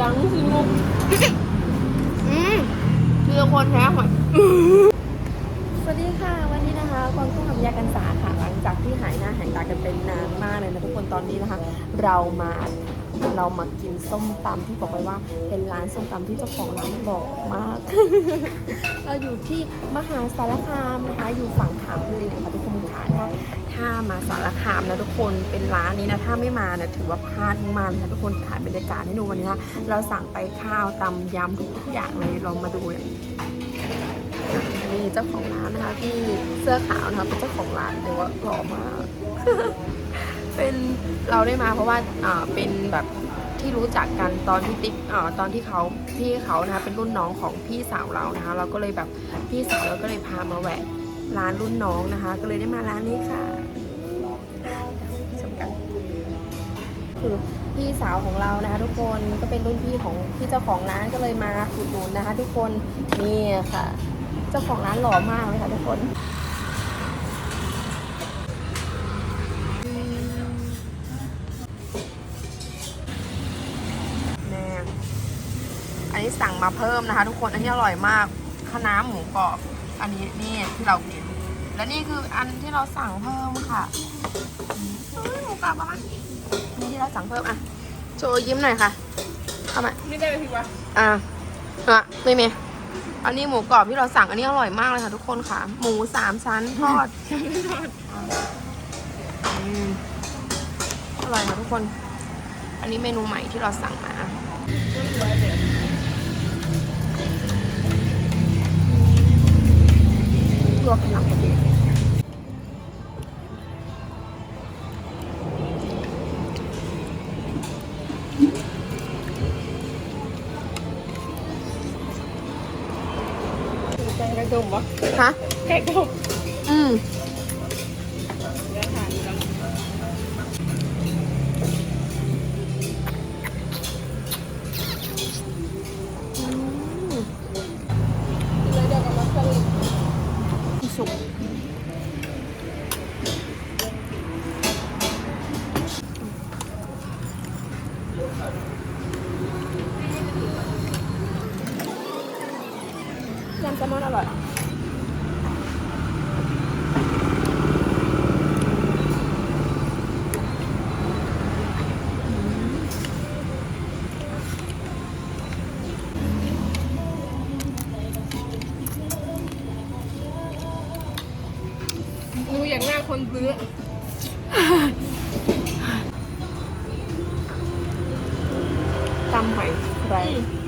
ดังสิลูกอืมเรือคนแท้หอยสวัสดีค่ะ วันนี้นะคะกวางตุ้งทำยากันสาค่ะ หลังจากที่หายหน้าหายตากันเป็นนานมากเลยนะทุกคนตอนนี้นะคะ เรามาเรามากินส้มตำที่บอกไปว่า เป็นร้านส้มตำที่เจ้าของร้านหล่อมาก เราอยู่ที่มหาสารคามนะคะอยู่ฝั่งขามเลยนะคะทุกคนค่ะ ถ้ามาสารคามนะทุกคนเป็นร้านนี้นะถ้าไม่มานะถือว่าพลาดมากนะทุกคนถ่ายบรรยากาศให้ดูวันนี้นะเราสั่งไปข้าวตำยำทุกอย่างเลยลองมาดูเนี่ยนี่เจ้าของร้านนะคะที่เสื้อขาวนะคะเป็นเจ้าของร้านแต่ว่าหล่อมากเป็นเราได้มาเพราะว่าอ่าเป็นแบบที่รู้จักกันตอนที่ติ๊กอ่าตอนที่เขาพี่เขานะคะเป็นรุ่นน้องของพี่สาวเรานะคะเราก็เลยแบบพี่สาวเราก็เลยพามาแวะ ร้านรุ่นน้องนะคะ ก็เลยได้มาร้านนี้ค่ะชมกันคือพี่สาวของเรานะคะทุกคนก็เป็นรุ่นพี่ของพี่เจ้าของร้านก็เลยมาอุดหนุนนะคะ ทุกคนนี่ค่ะ เจ้าของร้านหล่อมากเลยค่ะทุกคนแน่อันนี้สั่งมาเพิ่มนะคะ ทุกคนอันนี้อร่อยมากคะน้าหมูกรอบ อันนี้นี่ที่เรากิน และนี่คืออันที่เราสั่งเพิ่มค่ะอืมเฮ้ยหมูกรอบประมาณนี้นี่ที่เราสั่งเพิ่มอะโชว์ยิ้มหน่อยค่ะเข้ามาไม่ได้ไปพี่วะอะอะไม่มีอันนี้หมูกรอบที่เราสั่งอันนี้อร่อยมากเลยค่ะทุกคนค่ะ หมูสามชั้นทอดอืมอร่อยค่ะทุกคน อันนี้เมนูใหม่ที่เราสั่งมา ลวกกำลังพอดีแกงกระดุมวะฮะแขกดมอืม ยำแซลมอนอร่อยหนูอยากหน้าคนซื้อตำหอยใครใ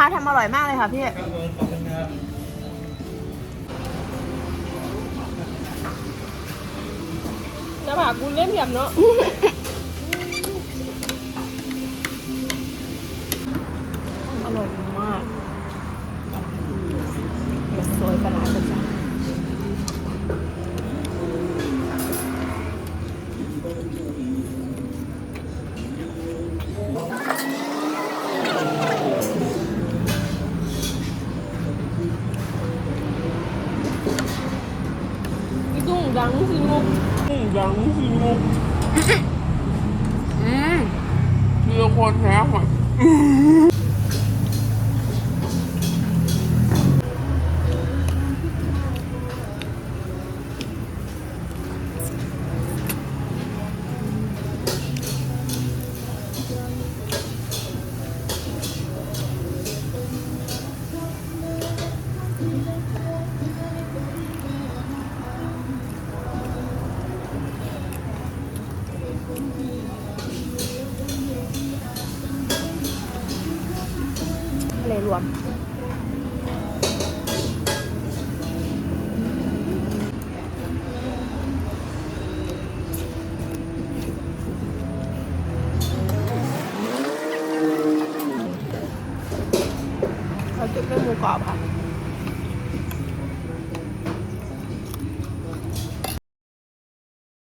คะทำอร่อยมากเลยค่ะพี่หน้าผากกูเล่นแบบเนาะอร่อย ดังสิลูกดังสิลูกอืมเรือคนแท้หอย วม เราจุดด้วหมูกรอบค่ะ